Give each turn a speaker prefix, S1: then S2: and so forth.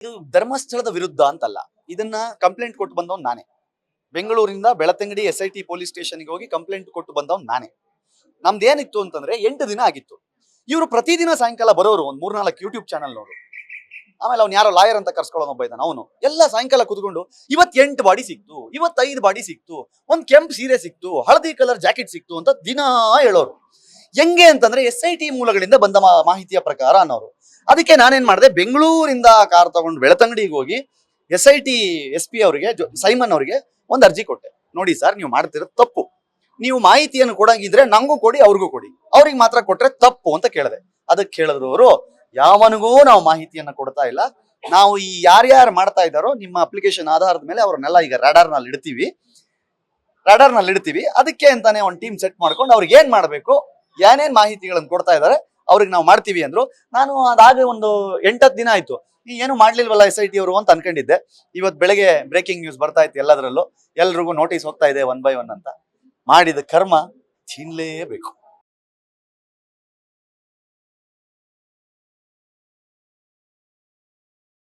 S1: ಇದು ಧರ್ಮಸ್ಥಳದ ವಿರುದ್ಧ ಅಂತಲ್ಲ. ಇದನ್ನ ಕಂಪ್ಲೇಂಟ್ ಕೊಟ್ಟು ಬಂದವನು ನಾನೇ. ಬೆಂಗಳೂರಿಂದ Belthangady S I T police ಸ್ಟೇಷನ್ಗೆ ಹೋಗಿ ಕಂಪ್ಲೇಂಟ್ ಕೊಟ್ಟು ಬಂದವನ್ ನಾನೇ. ನಮ್ದು ಏನಿತ್ತು ಅಂತಂದ್ರೆ ಎಂಟು ದಿನ ಆಗಿತ್ತು. ಇವರು ಪ್ರತಿದಿನ ಸಾಯಂಕಾಲ ಬರೋರು ಒಂದ್ ಮೂರ್ನಾಲ್ಕು ಯೂಟ್ಯೂಬ್ ಚಾನಲ್ ನೋಡು. ಆಮೇಲೆ ಅವ್ನು ಯಾರೋ ಲಾಯರ್ ಅಂತ ಕರ್ಸ್ಕೊಳ್ಳೋನು ಒಬ್ಬ ಇದ್ದಾನೆ ಅವನು. ಎಲ್ಲ ಸಾಯಂಕಾಲ ಕುತ್ಕೊಂಡು ಇವತ್ತು ಎಂಟು ಬಾಡಿ ಸಿಕ್ತು, ಇವತ್ತೈದು ಬಾಡಿ ಸಿಕ್ತು, ಒಂದ್ ಕೆಂಪು ಸೀರೆ ಸಿಕ್ತು, ಹಳದಿ ಕಲರ್ ಜಾಕೆಟ್ ಸಿಕ್ತು ಅಂತ ದಿನಾ ಹೇಳೋರು. ಹೆಂಗೆ ಅಂತಂದ್ರೆ ಎಸ್ ಐ ಟಿ ಮೂಲಗಳಿಂದ ಬಂದ ಮಾಹಿತಿಯ ಪ್ರಕಾರ ಅನ್ನೋರು. ಅದಕ್ಕೆ ನಾನೇನ್ ಮಾಡಿದೆ, ಬೆಂಗಳೂರಿಂದ ಕಾರ್ ತಗೊಂಡು ಬೆಳತಂಗಡಿಗೆ ಹೋಗಿ S I T S P ಅವರಿಗೆ ಸೈಮನ್ ಅವರಿಗೆ ಒಂದು ಅರ್ಜಿ ಕೊಟ್ಟೆ. ನೋಡಿ ಸರ್, ನೀವು ಮಾಡ್ತಿರೋದು ತಪ್ಪು. ನೀವು ಮಾಹಿತಿಯನ್ನು ಕೊಡಂಗಿದ್ರೆ ನಂಗೂ ಕೊಡಿ, ಅವ್ರಿಗೂ ಕೊಡಿ. ಅವ್ರಿಗೆ ಮಾತ್ರ ಕೊಟ್ರೆ ತಪ್ಪು ಅಂತ ಕೇಳಿದೆ. ಅದಕ್ಕೆ ಕೇಳಿದ್ರು ಅವರು ಯಾವನಿಗೂ ನಾವು ಮಾಹಿತಿಯನ್ನು ಕೊಡ್ತಾ ಇಲ್ಲ. ನಾವು ಈ ಯಾರ್ಯಾರು ಮಾಡ್ತಾ ಇದ್ದಾರೋ, ನಿಮ್ಮ ಅಪ್ಲಿಕೇಶನ್ ಆಧಾರದ ಮೇಲೆ ಅವ್ರನ್ನೆಲ್ಲ ಈಗ ರಾಡಾರ್ನಲ್ಲಿ ಇಡ್ತೀವಿ. ರಾಡಾರ್ನಲ್ಲಿ ಇಡ್ತೀವಿ. ಅದಕ್ಕೆ ಅಂತಾನೆ ಒಂದು ಟೀಮ್ ಸೆಟ್ ಮಾಡ್ಕೊಂಡು ಅವ್ರಿಗೆ ಏನ್ ಮಾಡ್ಬೇಕು? ಏನೇನ್ ಮಾಹಿತಿಗಳನ್ನು ಕೊಡ್ತಾ ಇದ್ದಾರೆ, ಅವ್ರಿಗೆ ನಾವು ಮಾಡ್ತೀವಿ ಅಂದ್ರು. ನಾನು ಅದಾಗ ಒಂದು ಎಂಟತ್ತು ದಿನ ಆಯ್ತು. ಈ ಏನು ಮಾಡ್ಲಿಲ್ವಲ್ಲ ಎಸ್ ಐ ಟಿ ಅವರು ಅಂತ ಅನ್ಕೊಂಡಿದ್ದೆ. ಇವತ್ತು ಬೆಳಗ್ಗೆ ಬ್ರೇಕಿಂಗ್ ನ್ಯೂಸ್ ಬರ್ತಾ ಇತ್ತು ಎಲ್ಲದರಲ್ಲೂ. ಎಲ್ರಿಗೂ ನೋಟಿಸ್ ಹೋಗ್ತಾ ಇದೆ ಒನ್ ಬೈ ಒನ್ ಅಂತ. ಮಾಡಿದ ಕರ್ಮ ತಿನ್ಲೇಬೇಕು.